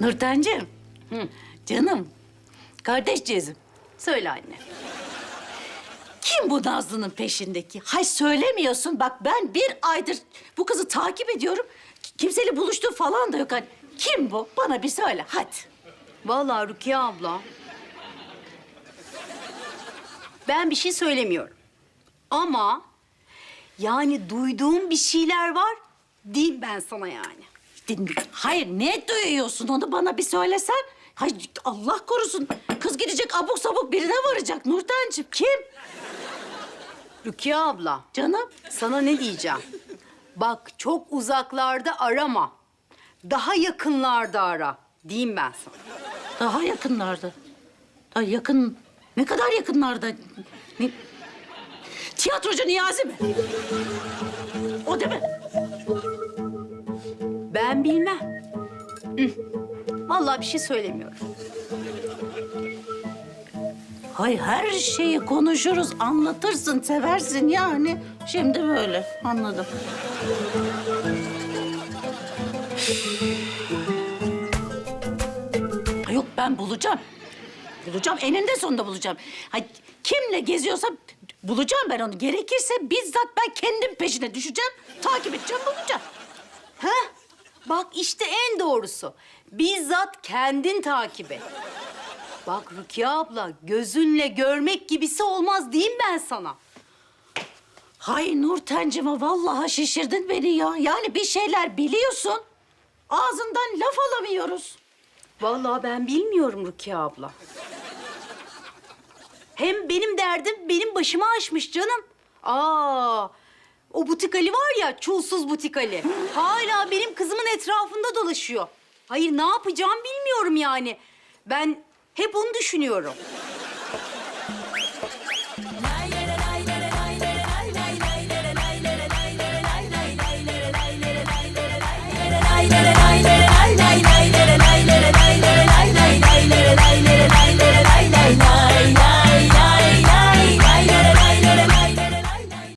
Nurten'cim. Canım. Kardeşciğizim. Söyle anne. Kim bu Nazlı'nın peşindeki? Hay söylemiyorsun. Bak ben bir aydır bu kızı takip ediyorum. Kimseyle buluştuğu falan da yok. Hani kim bu? Bana bir söyle hadi. Vallahi Rukiye abla. Ben bir şey söylemiyorum. Ama yani duyduğum bir şeyler var. Diyeyim ben sana yani. Din- Hayır ne duyuyorsun onu bana bir söylesen. Hay Allah korusun. Kız gidecek abuk sabuk birine varacak Nurten'cim. Kim? Rukiye abla. Canım. Sana ne diyeceğim? Bak çok uzaklarda arama. Daha yakınlarda ara. Diyeyim ben sana. Daha yakınlarda. Daha yakın. Ne kadar yakınlarda? Ne? Tiyatrocu Niyazi mi? O değil mi? Ben bilmem. Hı. Vallahi bir şey söylemiyorum. Hay her şeyi konuşuruz, anlatırsın, seversin yani. Şimdi böyle, anladım. Yok ben bulacağım. Bulacağım, eninde sonunda bulacağım. Hay, kimle geziyorsam bulacağım ben onu. Gerekirse bizzat ben kendim peşine düşeceğim, takip edeceğim, bulacağım. Heh, bak işte en doğrusu. Bizzat kendin takip et. Bak Rukiye abla, gözünle görmek gibisi olmaz diyeyim ben sana. Hay Nurten'cime vallahi şişirdin beni ya. Yani bir şeyler biliyorsun. Ağzından laf alamıyoruz. Vallahi ben bilmiyorum Rukiye abla. Hem benim derdim benim başıma aşmış canım. Aa, o butik Ali var ya, çulsuz butik Ali. Hala benim kızımın etrafında dolaşıyor. Hayır, ne yapacağım bilmiyorum yani. Ben hep onu düşünüyorum.